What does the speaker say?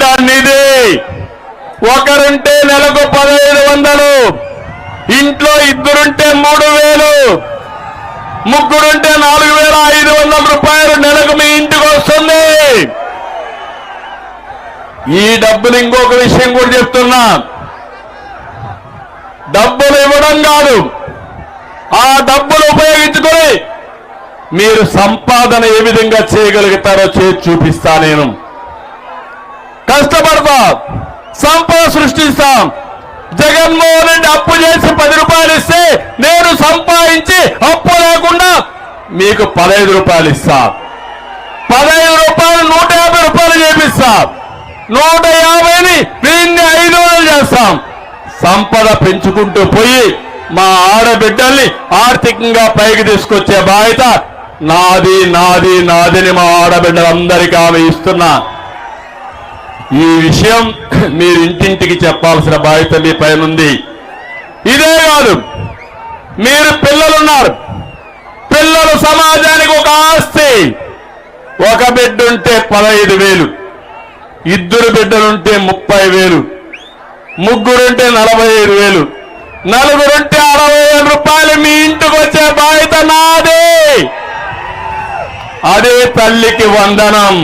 నిధి ఒకరుంటే నెలకు పదహైదు వందలు ఇంట్లో ఇద్దరుంటే మూడు వేలు ముగ్గురుంటే నాలుగు వేల ఐదు వందల రూపాయలు నెలకు మీ ఇంటికి వస్తుంది. ఈ డబ్బులు ఇంకొక విషయం కూడా చెప్తున్నా. డబ్బులు ఇవ్వడం కాదు ఆ డబ్బులు ఉపయోగించుకొని మీరు సంపాదన ఏ విధంగా చేయగలుగుతారో చేసి చూపిస్తా నేను. కష్టపడతాం సంపద సృష్టిస్తాం. జగన్మోహన్ రెడ్డి అప్పు చేసి పది రూపాయలు ఇస్తే నేను సంపాదించి అప్పు లేకుండా మీకు పదహైదు రూపాయలు ఇస్తా. పదహైదు రూపాయలు నూట యాభై రూపాయలు చేపిస్తా. నూట యాభైని దీన్ని ఐదు వందలు చేస్తాం. సంపద పెంచుకుంటూ పోయి మా ఆడబిడ్డల్ని ఆర్థికంగా పైకి తీసుకొచ్చే బాధ్యత నాది నాది నాదిని మా ఆడబిడ్డలందరికీ ఆమె ఇస్తున్నా. ఈ విషయం మీరు ఇంటింటికి చెప్పాల్సిన బాధ్యత మీ పైన ఉంది ఇదే కాదు మీరు పిల్లలున్నారు. పిల్లలు సమాజానికి ఒక ఆస్తి. ఒక బిడ్డ ఉంటే పదహైదు వేలు ఇద్దరు బిడ్డలుంటే ముప్పై వేలు ముగ్గురుంటే నలభై ఐదు వేలు నలుగురుంటే అరవై వేల రూపాయలు మీ ఇంటికి వచ్చే బాధ్యత నాదే. అదే తల్లికి వందనం.